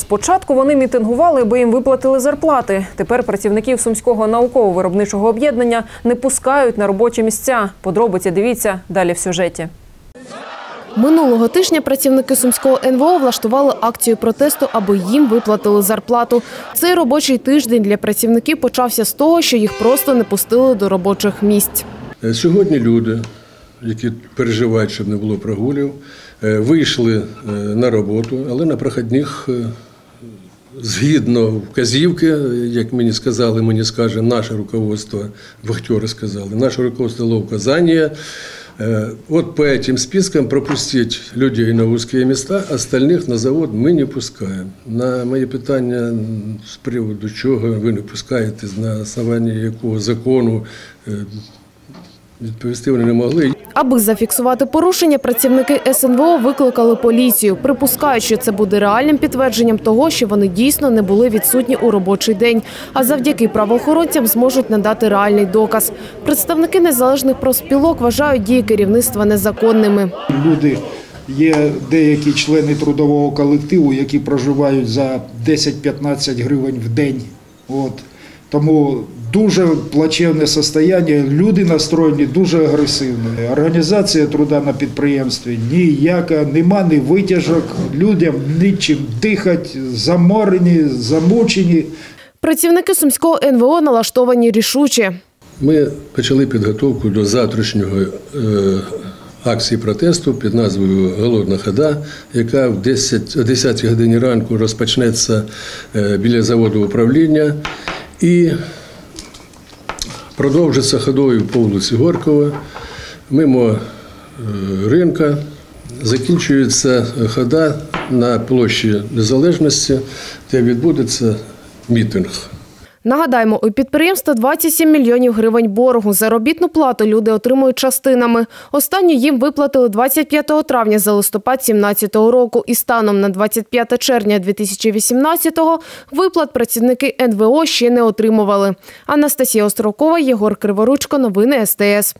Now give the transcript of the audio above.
Спочатку вони мітингували, бо їм виплатили зарплати. Тепер працівників сумського науково-виробничого об'єднання не пускають на робочі місця. Подробиці дивіться далі в сюжеті. Минулого тижня працівники Сумського НВО влаштували акцію протесту, аби їм виплатили зарплату. Цей робочий тиждень для працівників почався з того, що їх просто не пустили до робочих місць. Е, Сьогодні люди, які переживають, щоб не було прогулів, е, вийшли е, на роботу, але на проходних, згідно вказівки, як мені сказали, мені скаже наше руководство, вахтери сказали, наше руководство дало указання. э, Вот по этим спискам пропустить людей на узкие места, остальных на завод мы не пускаем. На моє питання м, з приводу чого ви не пускаєте, на основанні якого закону е, відповісти вони не могли. Аби зафіксувати порушення, працівники СНВО викликали поліцію. Припускають, що це буде реальним підтвердженням того, що вони дійсно не були відсутні у робочий день. А завдяки правоохоронцям зможуть надати реальний доказ. Представники незалежних профспілок вважають дії керівництва незаконними. Люди є деякі члени трудового колективу, які проживають за 10-15 гривень в день. От. Тому дуже плачевне состояння, люди настроєні дуже агресивно. Організація труда на підприємстві ніяка, нема ні витяжок, людям нічим дихати, заморені, замучені. Працівники Сумського НВО налаштовані рішуче. Ми почали підготовку до завтрашнього е, акції протесту під назвою Голодна хода, яка в 10, о 10 годині ранку розпочнеться е, біля заводу управління і продовжиться ходою по вулиці Горкова, мимо е, ринка. Закінчується хода на площі Незалежності, де відбудеться мітинг. Нагадаємо, у підприємства 27 мільйонів гривень боргу. Заробітну плату люди отримують частинами. Останню їм виплатили 25 травня за листопад 2017 року. І станом на 25 червня 2018-го виплат працівники НВО ще не отримували. Анастасія Острокова, Єгор Криворучко. Новини СТС.